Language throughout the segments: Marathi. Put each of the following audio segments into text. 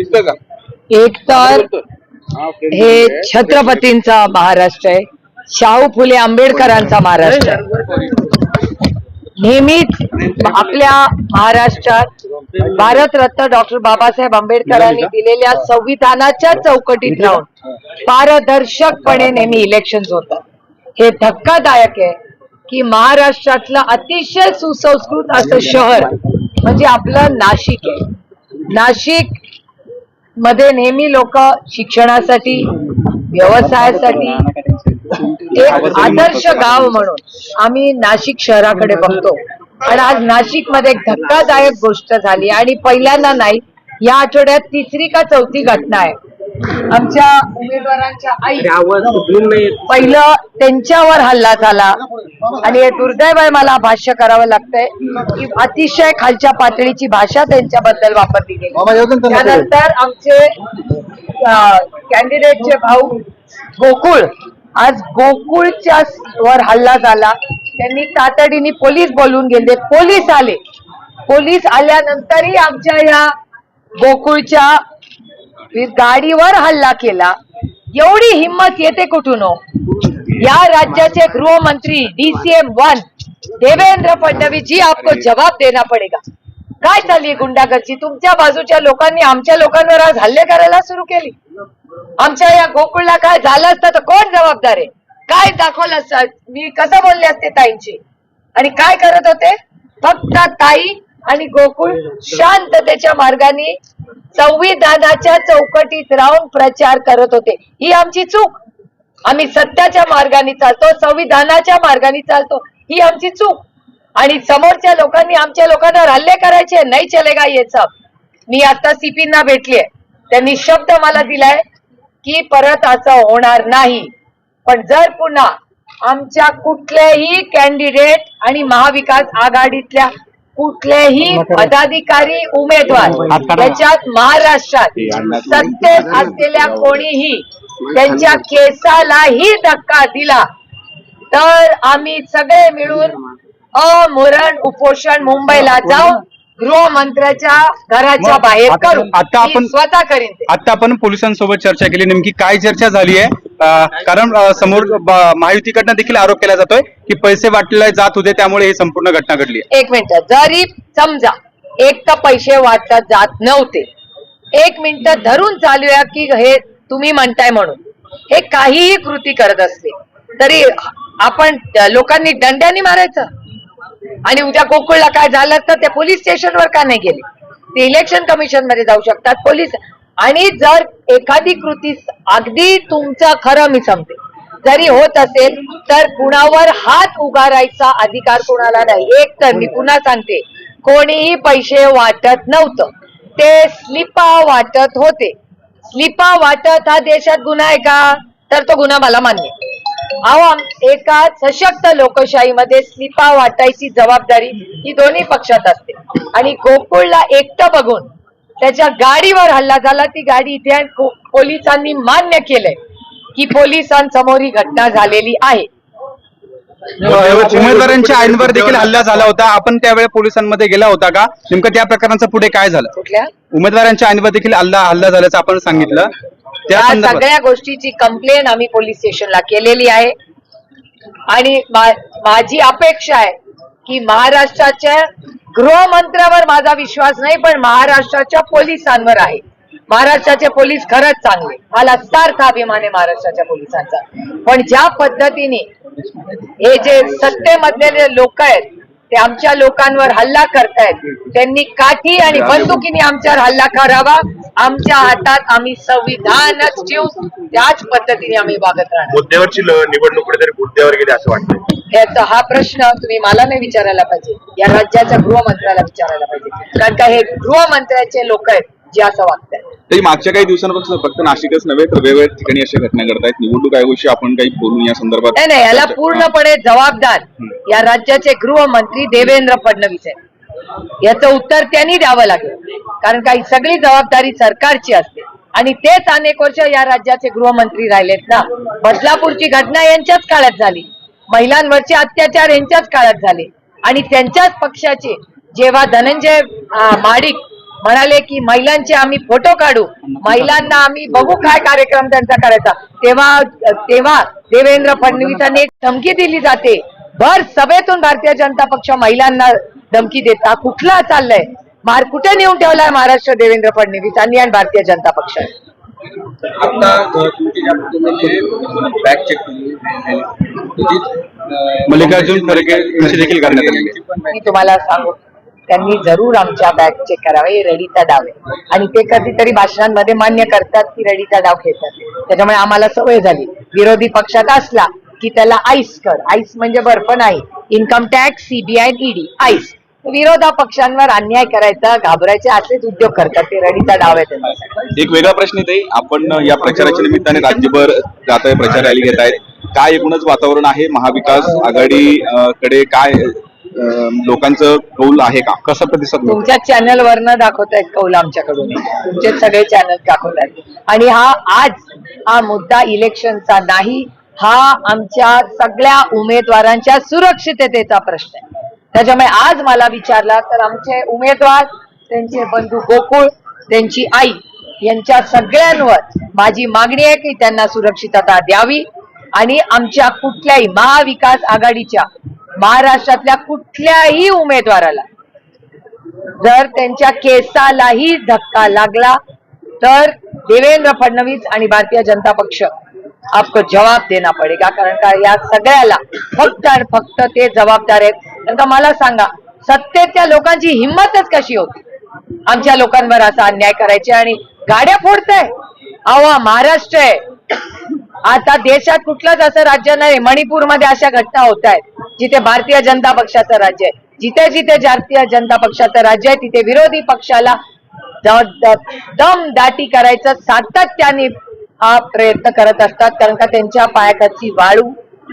दिसतोय का? एक तर हे छत्रपतींचा महाराष्ट्र आहे. शाहू फुले आंबेडकरांचा महाराष्ट्र आहे. नेहमीच आपल्या महाराष्ट्रात भारतरत्न डॉक्टर बाबासाहेब आंबेडकरांनी दिलेल्या संविधानाच्या चौकटीत राहून पारदर्शकपणे नेहमी इलेक्शन होतात. हे धक्कादायक आहे की महाराष्ट्रातलं अतिशय सुसंस्कृत असं शहर म्हणजे आपलं नाशिक आहे. नाशिक मध्ये नेहमी लोक शिक्षणासाठी व्यवसायासाठी एक आदर्श गाव म्हणून आम्ही नाशिक शहराकडे बघतो. आणि आज नाशिकमध्ये एक धक्कादायक गोष्ट झाली आणि पहिल्यांदा नाही या आठवड्यात तिसरी का चौथी घटना आहे. आमच्या उमेदवारांच्या आई पहिलं त्यांच्यावर हल्ला झाला. आणि हे दुर्दैव आहे मला भाष्य करावं लागतंय की अतिशय खालच्या पातळीची भाषा त्यांच्याबद्दल वापरली गेली. त्यानंतर आमचे कॅन्डिडेटचे भाऊ गोकुळ आज गोकुळच्या वर हल्ला झाला. त्यांनी तातडीने पोलीस बोलवून गेले. पोलीस आले. पोलीस आल्यानंतरही आमच्या या गोकुळच्या गाडीवर हल्ला केला. एवढी हिंमत येते कुठून हो? या राज्याचे गृहमंत्री डीसीएम वन देवेंद्र फडणवीस जी आपको जवाब देना पडेगा. काय चालली गुंडागर्दी? तुमच्या बाजूच्या लोकांनी आमच्या लोकांवर आज हल्ले करायला सुरू केली. आमच्या या गोकुळला काय झालं असतं तर कोण जबाबदार आहे? काय दाखवलं असतं? मी कसं बोलले असते ताईंची? आणि काय करत होते? फक्त ताई आणि गोकुळ शांततेच्या मार्गाने संविधानाच्या चौकटीत राहून प्रचार करत होते. ही आमची चूक. आम्ही सत्याच्या मार्गाने चालतो संविधानाच्या मार्गाने चालतो ही आमची चूक. आणि समोरच्या लोकांनी आमच्या लोकांवर हल्ले करायचे नाही चलेगा ये सब. मी आता सीपींना भेटलीये. त्यांनी शब्द मला दिलाय की परत असं होणार नाही. पण जर पुन्हा आमच्या कुठलेही कॅन्डिडेट आणि महाविकास आघाडीतल्या कुठलेही पदाधिकारी उमेदवार याच्यात महाराष्ट्रात सत्तेत असलेल्या कोणीही त्यांच्या केसालाही धक्का दिला. तर आम्ही सगळे मिळून अमरण उपोषण मुंबईला जाऊन गृहमंत्र्याच्या घराच्या बाहेर करू आता आपण- स्वतः करीन. आता आपण पोलिसांसोबत चर्चा केली. नेमकी काय चर्चा झाली आहे? कारण समोर महायुतीकडनं देखील आरोप केला जातोय की पैसे वाटले जात होते त्यामुळे ही संपूर्ण घटना घडली एक मिनिट. जरी समजा एक तर पैसे वाटत जात नव्हते. एक मिनिट धरून चालूया की हे तुम्ही म्हणताय म्हणून. हे काहीही कृती करत असते तरी आपण लोकांनी दंड्याने मारायचं. आणि उद्या गोकुळला काय झालं तर ते पोलीस स्टेशनवर का नाही गेले? ते इलेक्शन कमिशनमध्ये जाऊ शकतात पोलीस. आणि जर एखादी कृती अगदी तुमचं खरं मी सांगते. जरी होत असेल तर कुणावर हात उगारायचा अधिकार कुणाला नाही. एक तर मी पुन्हा सांगते कोणीही पैसे वाटत नव्हतं. ते स्लिपा वाटत होते. स्लिपा वाटत हा देशात गुन्हा आहे का? तर तो गुन्हा मला मान्य अहो एका सशक्त लोकशाहीमध्ये स्लिपा वाटायची जबाबदारी ही दोन्ही पक्षात असते. आणि गोकुळला एकटं बघून त्याच्या गाडीवर हल्ला झाला ती गाडी इथे पोलिसांनी मान्य केलंय की पोलिसांसमोर ही घटना झालेली आहे. उमेदवारांच्या आईंवर देखील हल्ला झाला होता. आपण त्यावेळी पोलिसांमध्ये गेला होता का? नेमकं त्या प्रकारांचं पुढे काय झालं? कुठल्या? उमेदवारांच्या आईंवर देखील हल्ला हल्ला झाल्याचं आपण सांगितलं. त्या या संदर्भात सगळ्या गोष्टीची कंप्लेन आम्ही पोलीस स्टेशनला केलेली आहे. आणि मा- माझी अपेक्षा आहे की महाराष्ट्राच्या गृहमंत्र्यावर माझा विश्वास नाही पण महाराष्ट्राच्या पोलिसांवर आहे. महाराष्ट्राचे पोलीस खरंच चांगले. मला सार्थ अभिमान आहे महाराष्ट्राच्या पोलिसांचा. पण ज्या पद्धतीने हे जे सत्तेमधले लोक आहेत ते आमच्या लोकांवर हल्ला करतायत त्यांनी काठी आणि बंदुकीने आमच्यावर हल्ला करावा. आमच्या हातात आम्ही संविधानच ठेवू त्याच पद्धतीने आम्ही वागत राहणार. मुद्द्यावरची निवडणूक कुठेतरी मुद्द्यावर गेली असं वाटतं याचा हा प्रश्न तुम्ही मला नाही विचारायला पाहिजे. या राज्याच्या गृहमंत्र्याला विचारायला पाहिजे. कारण का हे गृहमंत्र्याचे लोक आहेत जे असं वागतात तरी मागच्या काही दिवसांपासून फक्त नाशिकच नव्हे तर वेगवेगळ्या ठिकाणी अशा घटना घडतायत. निवडणूक आयोगाशी आपण काही बोलून या संदर्भात नाही नाही याला पूर्णपणे जबाबदार या राज्याचे गृहमंत्री देवेंद्र फडणवीस आहेत. याचं उत्तर त्यांनी द्यावं लागेल. कारण काही सगळी जबाबदारी सरकारची असते. आणि तेच अनेक वर्ष या राज्याचे गृहमंत्री राहिलेत ना. बदलापूरची घटना यांच्याच काळात झाली. महिलांवरचे अत्याचार यांच्याच काळात झाले. आणि त्यांच्याच पक्षाचे जेव्हा धनंजय माडिक म्हणाले की महिलांचे आम्ही फोटो काढू महिलांना आम्ही बघू काय कार्यक्रम त्यांचा करायचा तेव्हा तेव्हा देवेंद्र फडणवीसांनी एक धमकी दिली जाते भर सभेतून भारतीय जनता पक्ष महिलांना धमकी देता कुठला चाललंय मार कुठे नेऊन ठेवलाय महाराष्ट्र देवेंद्र फडणवीसांनी आणि भारतीय जनता अ, मल्लिकार्जुन खरगे देखील करण्यात पण मी तुम्हाला सांगू त्यांनी जरूर आमच्या बॅग चेक करावे हे रडीचा डाव आहे. आणि ते कधीतरी भाषणांमध्ये मान्य करतात की रडीचा डाव खेळतात. त्याच्यामुळे आम्हाला सवय झाली. विरोधी पक्षात असला की त्याला आईस कर. आईस म्हणजे बर्फ नाही. Income tax CBI ED ICE. विरोधा पक्षांवर अन्याय करायचा घाबरायचे असेच उद्योग करतात. ते रडीचा डाव आहे त्यांचा. एक वेगळा प्रश्न येते आपण या प्रचाराच्या निमित्ताने राज्यभर जात आहे प्रचार रॅली घेत आहेत. काय एकूणच वातावरण आहे? महाविकास आघाडी कडे काय लोकांचं कौल आहे का? कसा प्रतिसाद मिळतो? तुमच्या चॅनल वरनं दाखवतायत कौल आमच्याकडून. तुमचे सगळे चॅनल दाखवतायत. आणि हा आज हा मुद्दा इलेक्शनचा नाही हा आमच्या सगळ्या उमेदवारांच्या सुरक्षिततेचा प्रश्न आहे. त्याच्यामुळे आज मला विचारला तर आमचे उमेदवार त्यांचे बंधू गोकुळ त्यांची आई यांच्या सगळ्यांवर माझी मागणी आहे की त्यांना सुरक्षितता द्यावी. आणि आमच्या कुठल्याही महाविकास आघाडीच्या महाराष्ट्रातल्या कुठल्याही उमेदवाराला जर त्यांच्या केसालाही धक्का लागला तर देवेंद्र फडणवीस आणि भारतीय जनता पक्ष आपको जवाब देना पडेगा. कारण का या सगळ्याला फक्त आणि फक्त ते जबाबदार आहेत. कारण का मला सांगा सत्तेच्या लोकांची हिंमतच कशी होती? आमच्या लोकांवर असा अन्याय करायचे आणि गाड्या फोडताय. अहो महाराष्ट्र आहे. आता देशात कुठलंच असं राज्य नाही. मणिपूरमध्ये अशा घटना होत आहेत जिथे भारतीय जनता पक्षाचं राज्य आहे. जिथे जिथे भारतीय जनता पक्षाचं राज्य आहे तिथे विरोधी पक्षाला दम दाटी करायचं सातत्याने हा प्रयत्न करत असतात कारण का त्यांच्या पायाकाची वाळू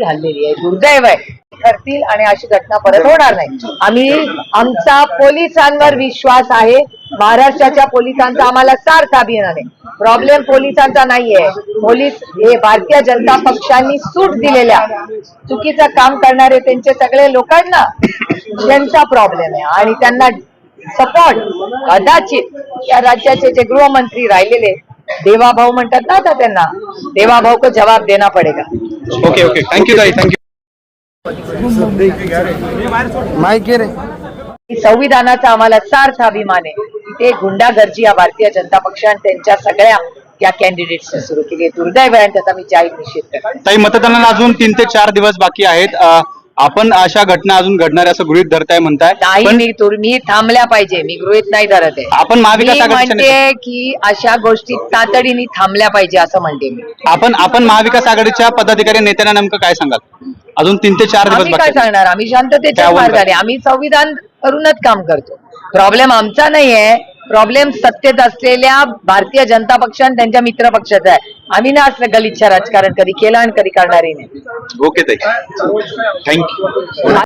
हल्लेली आहे. दुर्दैव आहे. ठरतील आणि अशी घटना परत होणार नाही. आम्ही आमचा पोलिसांवर विश्वास आहे. महाराष्ट्राच्या पोलिसांचा आम्हाला सार्थ अभिमान आहे. प्रॉब्लेम पोलिसांचा नाहीये. पोलीस हे भारतीय जनता पक्षांनी सूट दिलेल्या चुकीचं काम करणारे त्यांचे सगळे लोकांना त्यांचा प्रॉब्लेम आहे. आणि त्यांना सपोर्ट कदाचित या राज्याचे जे गृहमंत्री राहिलेले देवाभाऊ म्हणतात ना आता त्यांना देवाभाऊ को जवाब देना पडेगा. ओके ओके थँक्यू ताई थँक्यू संविधानाचा आम्हाला सार्थ अभिमान आहे. ते गुंडागर्जी या भारतीय जनता पक्ष आणि त्यांच्या सगळ्या त्या कॅन्डिडेट्सने सुरू केली. दुर्दैव आहे. आणि त्याचा मी जाहीर निषेध करते. ताई मतदानाला अजून तीन ते चार दिवस बाकी आहेत. आपण अशा घटना अजून घडणार असं गृहित धरताय म्हणताय नाही पण मी तुर मी थांबल्या पाहिजे मी गृहित नाही धरत आहे. आपण महाविकास आघाडीच्या म्हणते की अशा गोष्टी तातडीने थांबल्या पाहिजे असं म्हणते मी. आपण आपण महाविकास आघाडीच्या पदाधिकारी नेत्यांना नेमकं काय सांगाल? अजून तीन ते चार दिवस आम्ही काय बाकी आहेत. सांगणार? आम्ही शांततेच्या त्यावर? मार्गाने आम्ही संविधान करूनच काम करतो. प्रॉब्लेम आमचा नाहीये. प्रॉब्लेम सत्तेत असलेल्या भारतीय जनता पक्ष आणि त्यांच्या मित्र पक्षाचा आहे. आम्ही ना असलं गलिच्छ राजकारण कधी केलं आणि कधी करणारही नाही. Okay thank you